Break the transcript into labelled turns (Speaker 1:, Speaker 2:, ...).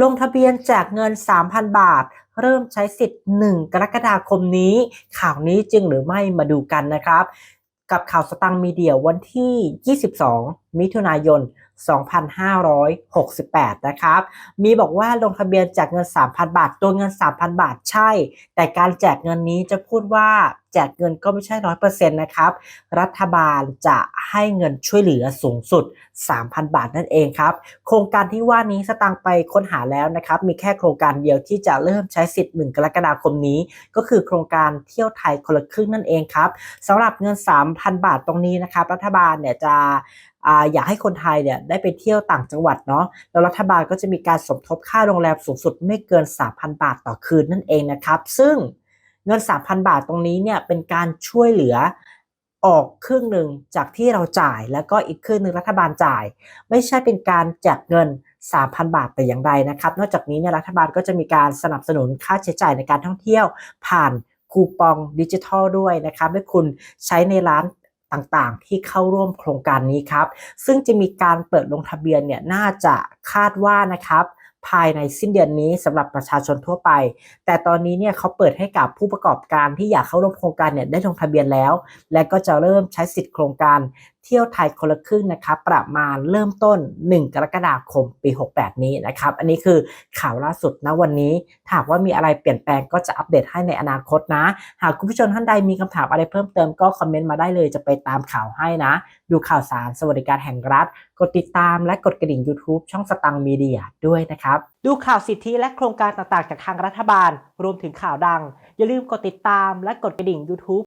Speaker 1: ลงทะเบียนแจกเงิน 3,000 บาท เริ่มใช้สิทธิ์ 1 กรกฎาคมนี้ ข่าวนี้จริงหรือไม่มาดูกันนะครับ กับข่าวสตังค์มีเดียวันที่ 22 มิถุนายน 2568 นะครับ มีบอกว่าลงทะเบียนแจกเงิน 3,000 บาท ตัวเงิน 3,000 บาทใช่ แต่การแจกเงินนี้จะพูดว่าแจกเงินก็ไม่ใช่100%นะครับ รัฐบาลจะให้เงินช่วยเหลือสูงสุด 3,000 บาทนั่นเองครับ โครงการที่ว่านี้สตางไปค้นหาแล้วนะครับ มีแค่โครงการเดียวที่จะเริ่มใช้สิทธิ์ 1 กรกฎาคมนี้ ก็คือโครงการเที่ยวไทยคนละครึ่งนั่นเองครับสำหรับเงิน 3,000 บาทตรงนี้นะครับ รัฐบาลเนี่ยจะ อยากให้คนไทยเนี่ยได้ไปเที่ยวต่างจังหวัดเนาะแล้วรัฐบาลก็จะมีการสมทบค่าโรงแรมสูงสุดไม่เกิน 3,000 บาทต่อคืนนั่นเองนะครับ ซึ่งเงิน 3,000 บาทตรงนี้เนี่ยเป็นการช่วยเหลือออกครึ่งหนึ่งจากที่เราจ่าย แล้วก็อีกครึ่งหนึ่งรัฐบาลจ่าย ไม่ใช่เป็นการแจกเงิน 3,000 บาทแต่อย่างใดนะครับ นอกจากนี้เนี่ยรัฐบาลก็จะมีการสนับสนุนค่าใช้จ่ายในการท่องเที่ยวผ่านคูปองดิจิทัลด้วยนะครับให้คุณใช้ในร้าน ต่างๆ ที่เข้าร่วมโครงการนี้ครับ ซึ่งจะมีการเปิดลงทะเบียนเนี่ยน่าจะคาดว่านะครับภายในสิ้นเดือนนี้สำหรับประชาชนทั่วไป แต่ตอนนี้เนี่ยเขาเปิดให้กับผู้ประกอบการที่อยากเข้าร่วมโครงการเนี่ยได้ลงทะเบียนแล้ว และก็จะเริ่มใช้สิทธิ์โครงการ เที่ยวไทยคนละครึ่งนะครับประมาณเริ่มต้น 1 กรกฎาคมปี 68 นี้นะครับ อันนี้คือข่าวล่าสุดณวันนี้ถาหากว่ามีอะไรเปลี่ยนแปลงก็จะอัปเดตให้ในอนาคตนะ หากคุณผู้ชมท่านใดมีคำถามอะไรเพิ่มเติมก็คอมเมนต์มาได้เลยจะไปตามข่าวให้นะ ดูข่าวสารสวัสดิการแห่งรัฐ กดติดตามและกดกระดิ่ง YouTube ช่องสตังมีเดียด้วยนะครับ ดูข่าวสิทธิและโครงการต่างๆ จากทางรัฐบาล รวมถึงข่าวดัง อย่าลืมกดติดตามและกดกระดิ่ง YouTube